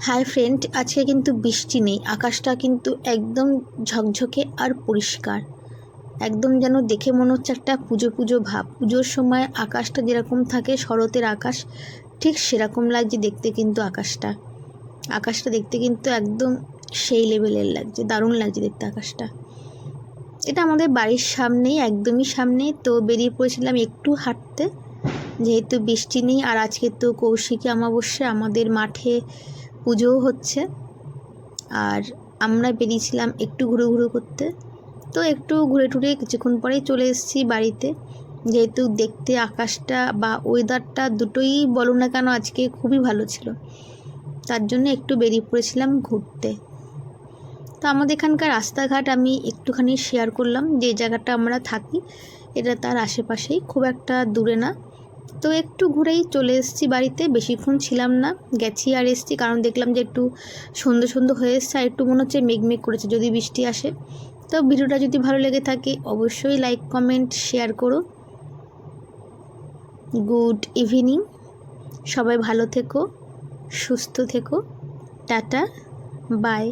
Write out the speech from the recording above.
Hi friend, আজকে কিন্তু বৃষ্টি নেই, আকাশটা কিন্তু একদম ঝকঝকে আর পরিষ্কার। একদম যেন দেখে মনে হচ্ছে একটা পুজো পুজো ভাব। পুজোর সময় আকাশটা যেরকম থাকে, শরতের আকাশ, ঠিক সেরকম লাগছে দেখতে কিন্তু আকাশটা। আকাশটা দেখতে কিন্তু একদম সেই লেভেলের লাগছে, দারুণ লাগছে দেখতে আকাশটা। এটা আমাদের বাড়ির সামনেই, একদমই সামনে, তো বেরিয়ে পড়েছিলাম একটু হাঁটতে। যেহেতু বৃষ্টি নেই, আর আজকে তো কৌশিকী অমাবস্যা, আমাদের মাঠে পুজোও হচ্ছে। আর আমরা বেরিয়েছিলাম একটু ঘুরু ঘুরু করতে। তো একটু ঘুরে টুরে কিছুক্ষণ পরেই চলে এসেছি বাড়িতে। যেহেতু দেখতে আকাশটা বা ওয়েদারটা দুটোই বলো না কেন আজকে খুবই ভালো ছিল। তার জন্য একটু বেরিয়ে পড়েছিলাম ঘুরতে। তো আমাদের এখানকার রাস্তাঘাট আমি একটুখানি শেয়ার করলাম। যে জায়গাটা আমরা থাকি, এটা তার আশেপাশেই। খুব একটা দূরে না। তো একটু ঘুরেই চলে এসেছি বাড়িতে, বেশিক্ষণ ছিলাম না, গেছি আর এসেছি, কারণ দেখলাম যে একটু সন্ধ্যে সন্ধ্যে হয়ে এসছে আর একটু মনে হচ্ছে মেঘমেঘ করেছে, যদি বৃষ্টি আসে। তো ভিডিওটা যদি ভালো লেগে থাকে, অবশ্যই লাইক কমেন্ট শেয়ার করো। গুড ইভিনিং সবাই ভালো থেকো, সুস্থ থেকো, টাটা বাই